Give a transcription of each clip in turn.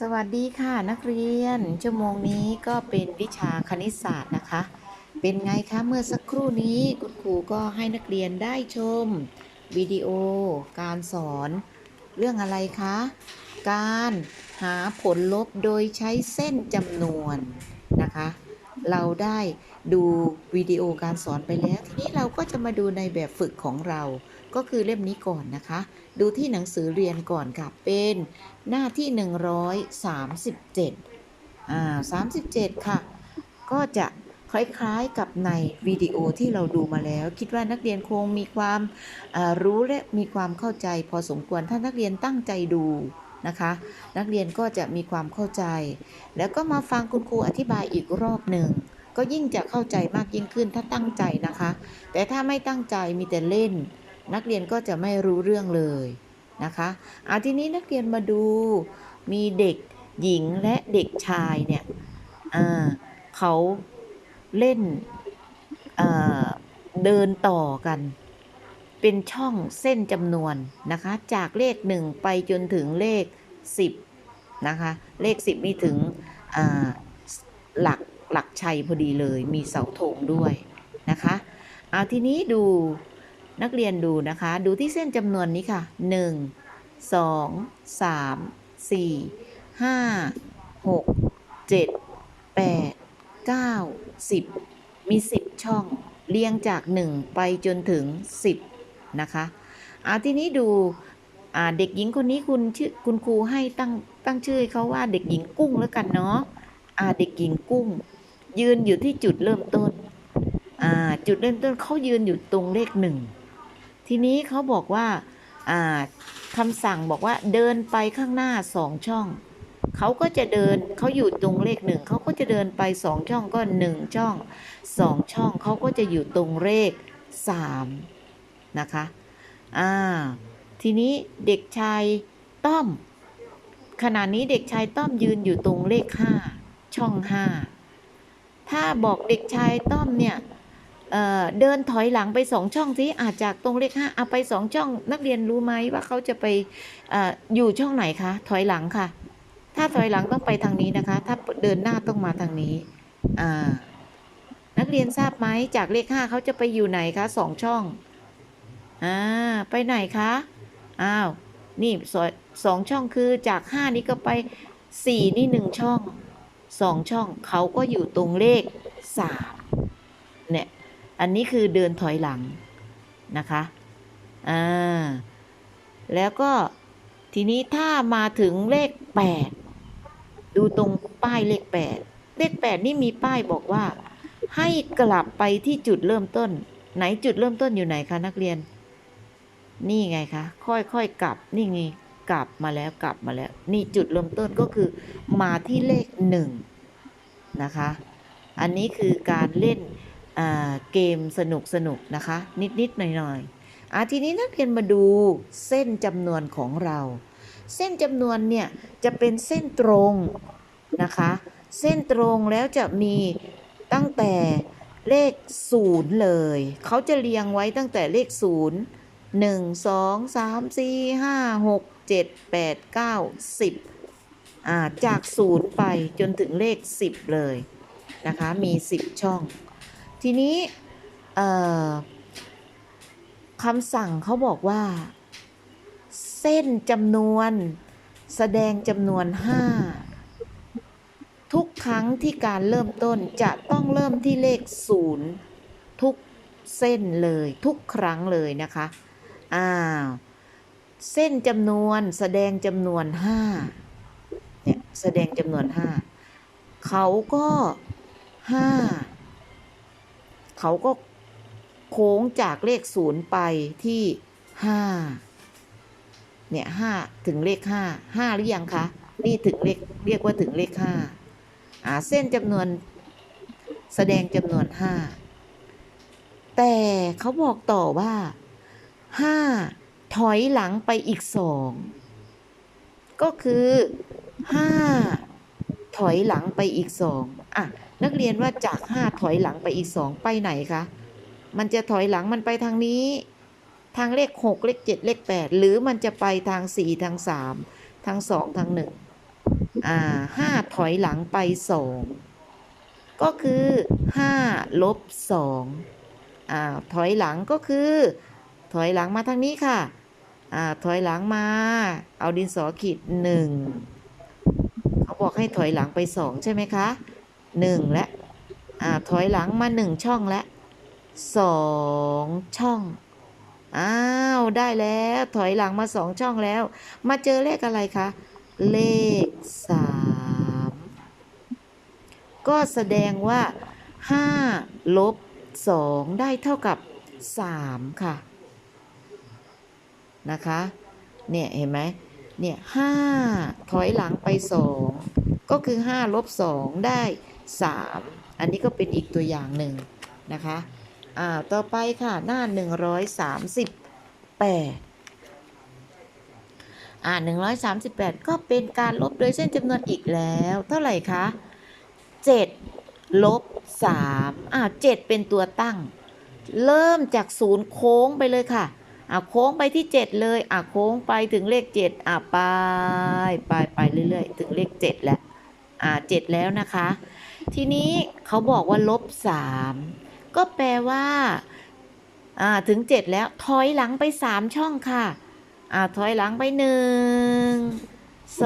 สวัสดีค่ะนักเรียน ชั่วโมงนี้ก็เป็นวิชาคณิตศาสตร์นะคะ เป็นไงคะเมื่อสักครู่นี้คุณครูก็ให้นักเรียนได้ชมวิดีโอ การสอนเรื่องอะไรคะ การหาผลลบโดยใช้เส้นจำนวนนะคะ เราได้ ดูวิดีโอการสอนไปแล้ว ทีนี้เราก็จะมาดูในแบบฝึกของเรา ก็คือเล่มนี้ก่อนนะคะ ดูที่หนังสือเรียนก่อนค่ะ เป็นหน้าที่ 137อ่า37 ค่ะ ก็จะคล้ายๆกับในวิดีโอที่เราดูมาแล้ว คิดว่านักเรียนคงมีความารู้และมีความเข้าใจ พอสมควรถ้านักเรียนตั้งใจดูนะคะ นักเรียนก็จะมีความเข้าใจ แล้วก็มาฟังคุณครูอธิบายอีกรอบหนึ่ง ก็ยิ่งจะเข้าใจมากยิ่งขึ้นถ้าตั้งใจนะคะ แต่ถ้าไม่ตั้งใจมีแต่เล่น นักเรียนก็จะไม่รู้เรื่องเลยนะคะเอาทีนี้นักเรียนมาดูมีเด็กหญิงและเด็กชายเนี่ยเขาเล่นเดินต่อกัน เป็นช่องเส้นจำนวนนะคะ จากเลข1ไปจนถึงเลข 10นะคะเลข 10นี่ถึงหลัก หลักชัยพอดีเลย มีเสาธงด้วยนะคะเอาทีนี้ดูนักเรียนดูนะคะ ดูที่เส้นจำนวนนี้ค่ะ 1 2 3 4 5 6 7 8 9 10 มี 10 ช่อง เรียงจาก 1 ไปจนถึง 10 นะคะเอาทีนี้ดูเด็กหญิงคนนี้คุณชื่อคุณครูให้ตั้งตั้งชื่อเขาว่าเด็กหญิงกุ้งแล้วกันเนาะอ่าเด็กหญิงกุ้ง ยืนอยู่ที่จุดเริ่มต้น อ่า จุดเริ่มต้นเขายืนอยู่ตรงเลขหนึ่ง ทีนี้เขาบอกว่า อ่าคำสั่งบอกว่าเดินไปข้างหน้าสองช่อง เขาก็จะเดินเขาอยู่ตรงเลขหนึ่งเขาก็จะเดินไปสองช่องก็หนึ่งช่องสองช่องเขาก็จะอยู่ตรงเลขสามนะคะ อ่า ทีนี้เด็กชายต้อมขณะนี้เด็กชายต้อมยืนอยู่ตรงเลขห้าช่องห้า ถ้าบอกเด็กชายต้อมเนี่ยเเดินถอยหลังไปสองช่องสิอาจจากตรงเลขห้าเอาไปสองช่อง นักเรียนรู้ไหมว่าเขาจะไปอออยู่ช่องไหนคะ ถอยหลังค่ะ ถ้าถอยหลังต้องไปทางนี้นะคะ ถ้าเดินหน้าต้องมาทางนี้นักเรียนทราบไหมจากเลขห้าเขาจะไปอยู่ไหนคะสองช่องอ่าไปไหนคะอ้าวนี่สองช่องคือจากห้านี้ก็ไปสี่นี่หนึ่งช่อง สองช่องเขาก็อยู่ตรงเลขสามเนี่ยอันนี้คือเดินถอยหลังนะคะอ่าแล้วก็ทีนี้ถ้ามาถึงเลข8ดูตรงป้ายเลข8เลข8นี่มีป้ายบอกว่า ให้กลับไปที่จุดเริ่มต้น ไหนจุดเริ่มต้นอยู่ไหนคะนักเรียน นี่ไงคะค่อยๆกลับนี่ไง กลับมาแล้วกลับมาแล้ว นี่จุดเริ่มต้นก็คือมาที่เลขหนึ่งนะคะ อันนี้คือการเล่นเกมสนุกสนุกนะคะ นิดๆหน่อยๆอาทีนี้นักเรียนมาดูเส้นจำนวนของเรา เส้นจำนวนเนี่ยจะเป็นเส้นตรงนะคะ เส้นตรงแล้วจะมีตั้งแต่เลขศูนย์เลย เขาจะเรียงไว้ตั้งแต่เลขศูนย์หนึ่งสองสามสี่ห้าหก เจ็ดแปดเก้าสิบอ่าจากศูนย์ไปจนถึงเลขสิบเลยนะคะมีสิบช่อง ทีนี้เอ่อคำสั่งเขาบอกว่า เส้นจำนวนแสดงจำนวน5ทุกครั้งที่การเริ่มต้นจะต้องเริ่มที่เลข0ทุกเส้นเลยทุกครั้งเลยนะคะ อ้าว เส้นจำนวนแสดงจำนวน5เนี่ยแสดงจำนวน5เขาก็5เขาก็โค้งจากเลข0ไปที่5เนี่ยห้าถึงเลขห้าห้าหรือยังคะ นี่ถึงเลขเรียกว่าถึงเลขห้าอ่าเส้นจำนวนแสดงจำนวนห้าแต่เขาบอกต่อว่าห้า ถอยหลังไปอีกสองก็คือห้าถอยหลังไปอีกสองอะนักเรียนว่าจากห้าถอยหลังไปอีกสองไปไหนคะมันจะถอยหลังมันไปทางนี้ ทางเลขหกเลขเจ็ดเลขแปดหรือมันจะไปทางสี่ทางสามทางสองทางหนึ่งอ่าห้าถอยหลังไปสองก็คือห้าลบสองอ่าถอยหลังก็คือ ถอยหลังมาทางนี้ค่ะ อ่าถอยหลังมา เอาดินสอขีดหนึ่งเขาบอกให้ถอยหลังไปสองใช่ไหมคะหนึ่งและอ่าถอยหลังมาหนึ่งช่องและสองช่องอ้าวได้แล้วถอยหลังมาสองช่องแล้ว มาเจอเลขอะไรคะเลขสามก็แสดงว่าห้าลบสองได้เท่ากับสามค่ะ นะคะ เนี่ยเห็นไหมเนี่ยห้าถอยหลังไปสองก็คือห้าลบสองได้สามอันนี้ก็เป็นอีกตัวอย่างหนึ่งนะคะอ่าต่อไปค่ะ หน้า138อ่า138ก็เป็นการลบโดยเส้นจำนวนอีกแล้ว เท่าไหร่คะ7ลบ3อ่า7เป็นตัวตั้ง เริ่มจากศูนย์โค้งไปเลยค่ะ อ่าโค้งไปที่7เลยอ่าโค้งไปถึงเลข7อ่าไปไปไปเรื่อยๆ ถึงเลข7แล้วอ่า7แล้วนะคะ ทีนี้เขาบอกว่าลบ3ก็แปลว่าอ่าถึง7แล้วถอยหลังไป3ช่องค่ะอ่าถอยหลังไป1 2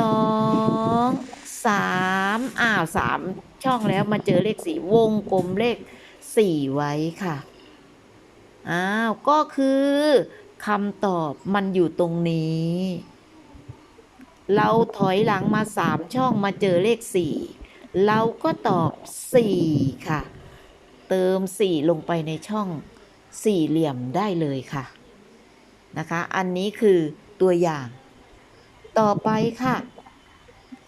3อ้าว3ช่องแล้วมาเจอเลข4วงกลมเลข4ไว้ค่ะ อ้าว ก็คือ คำตอบมันอยู่ตรงนี้ เราถอยหลังมา3ช่องมาเจอเลข4เราก็ตอบ4ค่ะ เติม4ลงไปในช่องสี่เหลี่ยมได้เลยค่ะ นะคะ อันนี้คือตัวอย่าง ต่อไปค่ะ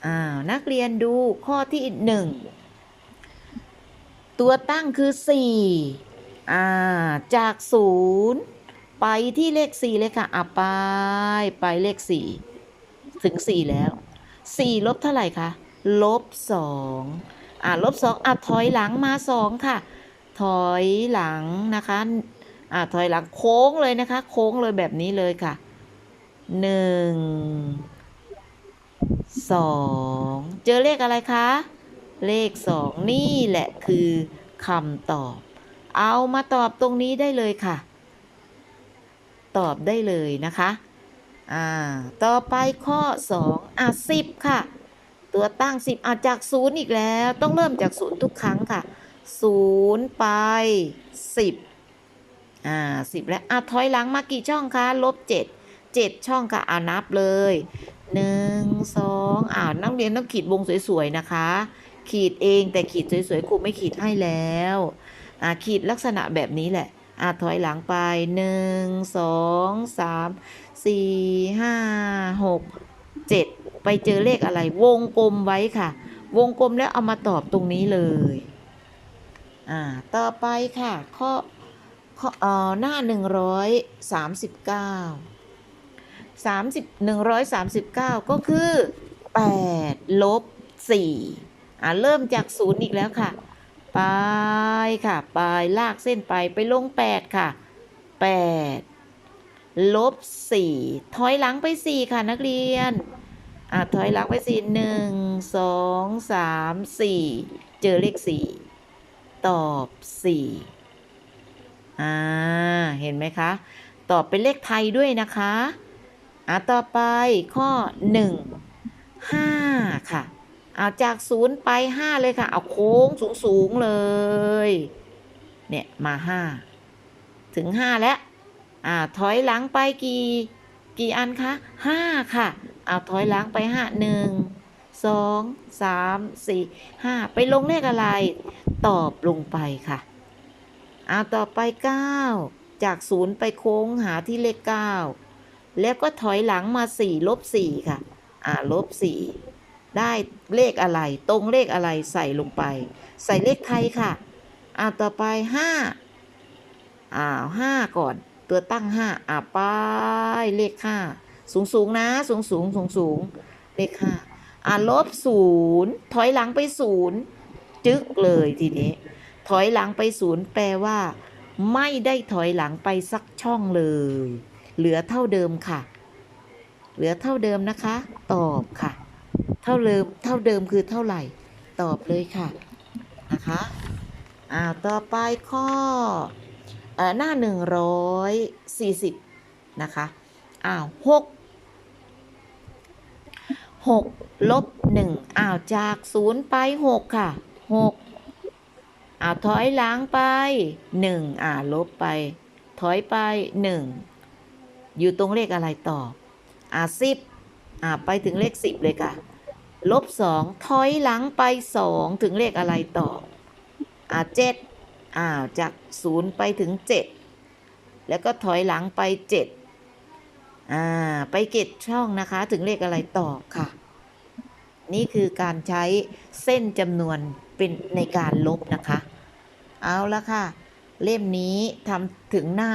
อ้าวนักเรียนดูข้อที่1ตัวตั้งคือ4อ่าจาก0 ไปที่เลข4เลยค่ะอะไป ไปเลข4ถึง4แล้ว4ลบเท่าไหร่คะลบ2อ่าลบ2อะถอยหลังมา2ค่ะ ถอยหลังนะคะอ่าถอยหลังโค้งเลยนะคะ โค้งเลยแบบนี้เลยค่ะหนึ่งสองเจอเลขอะไรคะ เลขสองนี่แหละคือคำตอบ เอามาตอบตรงนี้ได้เลยค่ะ ตอบได้เลยนะคะอ่าต่อไปข้อสองอะสิบค่ะ ตัวตั้งสิบอะจากศูนย์อีกแล้ว ต้องเริ่มจากศูนย์ทุกครั้งค่ะศูนย์ไปสิบอ่าสิบแล้วอะถอยหลังมากี่ช่องคะลบเจ็ดเจ็ดช่องค่ะอ่านับเลยหนึ่งสองอ่านักเรียนต้องขีดวงสวยๆนะคะ ขีดเองแต่ขีดสวยๆครูไม่ขีดให้แล้วอ่าขีดลักษณะแบบนี้แหละ อ่าถอยหลังไปหนึ่งสองสามสี่ห้าหกเจ็ดไปเจอเลขอะไร วงกลมไว้ค่ะ วงกลมแล้วเอามาตอบตรงนี้เลยอ่าต่อไปค่ะ ข้อข้อเอ่อหน้าหนึ่งร้อยสามสิบเก้าสามสิบหนึ่งร้อยสามสิบเก้าก็คือแปดลบสี่อ่าเริ่มจากศูนย์อีกแล้วค่ะ ไปค่ะไปลากเส้นไปไปลงแปดค่ะแปดลบสี่ถอยหลังไปสี่ค่ะนักเรียนอ่าถอยหลังไปสี่หนึ่งสองสามสี่เจอเลขสี่ตอบสี่อ่าเห็นไหมคะ ตอบเป็นเลขไทยด้วยนะคะอ่าต่อไปข้อหนึ่งห้าค่ะ เอาจากศูนย์ไปห้าเลยค่ะ เอาโค้งสูงสูงๆเลย เนี่ยมาห้าถึงห้าแล้ว อ่าถอยหลังไปกี่กี่อันคะห้าค่ะ เอาถอยหลังไปห้าหนึ่งสองสามสี่ห้าไปลงเลขอะไร ตอบลงไปค่ะ เอาต่อไป9จาก0ไปโค้งหาที่เลข9แล้วก็ถอยหลังมา4ลบ4ค่ะ อ่าลบ4 ได้เลขอะไร ตรงเลขอะไรใส่ลงไป ใส่เลขไทยค่ะอ่าต่อไป5อ้าว5ก่อน ตัวตั้ง5อ่าไปเลข5สูงสูงนะ สูงสูงสูงสูงเลข5อ่าลบ0ถอยหลังไป0จึ๊กเลยทีนี้ ถอยหลังไปศูนย์แปลว่า ไม่ได้ถอยหลังไปสักช่องเลย เหลือเท่าเดิมค่ะ เหลือเท่าเดิมนะคะ ตอบค่ะ ท่าท่าเดิมเท่าเดิมคือเท่าไหร่ ตอบเลยค่ะนะคะอ้าวต่อไปข้ออ่อหน้า 140 นะคะอ้าว6 6ลบ1อ้าวจาก0ไป6ค่ะ6อ้าวถอยหลังไป1อ่าลบไป ถอยไป1อยู่ตรงเลขอะไรต่ออ่า10อ่าไปถึงเลข10เลยค่ะ ลบ2ถอยหลังไป2ถึงเลขอะไรต่อ อ่า7อ้าวจาก0ไปถึง7แล้วก็ถอยหลังไป7อ่าไปเก็ดช่องนะคะ ถึงเลขอะไรต่อค่ะ นี่คือการใช้เส้นจำนวนเป็นในการลบนะคะ เอาละค่ะ เล่มนี้ทำถึงหน้า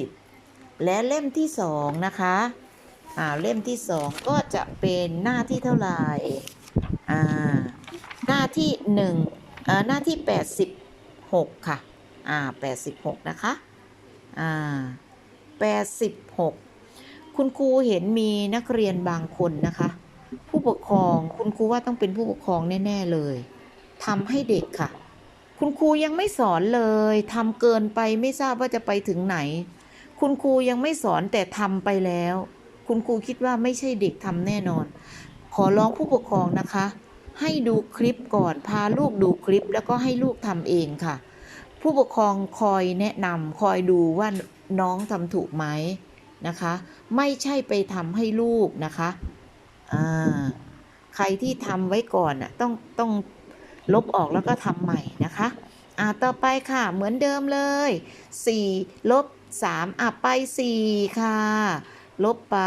140 และเล่มที่สองนะคะ อ่าเล่มที่สองก็จะเป็นหน้าที่เท่าไหร่อ่าหน้าที่หนึ่งอ่าหน้าที่86ค่ะอ่า86นะคะอ่า86คุณครูเห็นมีนักเรียนบางคนนะคะ ผู้ปกครองคุณครูว่าต้องเป็นผู้ปกครองแน่ ๆเลยทำให้เด็กค่ะ คุณครูยังไม่สอนเลยทำเกินไปไม่ทราบว่าจะไปถึงไหน คุณครูยังไม่สอนแต่ทำไปแล้ว คุณครูคิดว่าไม่ใช่เด็กทำแน่นอน ขอร้องผู้ปกครองนะคะ ให้ดูคลิปก่อนพาลูกดูคลิป แล้วก็ให้ลูกทำเองค่ะ ผู้ปกครองคอยแนะนำคอยดูว่าน้องทำถูกไหมนะคะ ไม่ใช่ไปทำให้ลูกนะคะอ่าใครที่ทำไว้ก่อนน่ะต้องต้องลบออกแล้วก็ทำใหม่นะคะอ่าต่อไปค่ะเหมือนเดิมเลย4ลบ3อะไป 4 ค่ะ ลบไป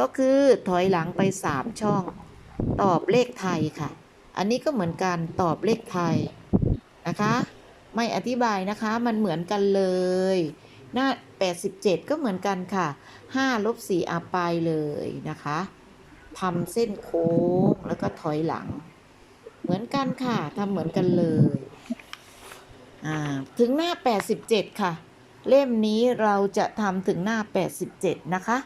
ก็คือถอยหลังไป 3 ช่อง ตอบเลขไทยค่ะ อันนี้ก็เหมือนกันตอบเลขไทยนะคะ ไม่อธิบายนะคะมันเหมือนกันเลย หน้า 87 ก็เหมือนกันค่ะ 5 ลบ 4อาไปเลยนะคะทำเส้นโค้งแล้วก็ถอยหลัง เหมือนกันค่ะทำเหมือนกันเลยถึงหน้า 87 ค่ะ เล่มนี้เราจะทำถึงหน้า 87 นะคะ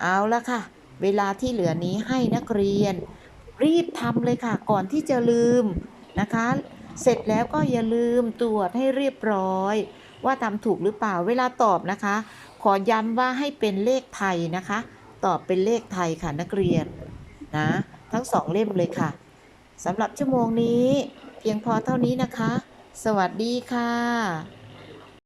เอาละค่ะ เวลาที่เหลือนี้ให้นักเรียน รีบทำเลยค่ะ ก่อนที่จะลืมนะคะ เสร็จแล้วก็อย่าลืมตรวจให้เรียบร้อย ว่าทำถูกหรือเปล่าเวลาตอบนะคะ ขอย้ำว่าให้เป็นเลขไทยนะคะ ตอบเป็นเลขไทยค่ะนักเรียนนะทั้งสองเล่มเลยค่ะสำหรับชั่วโมงนี้ เพียงพอเท่านี้นะคะ สวัสดีค่ะ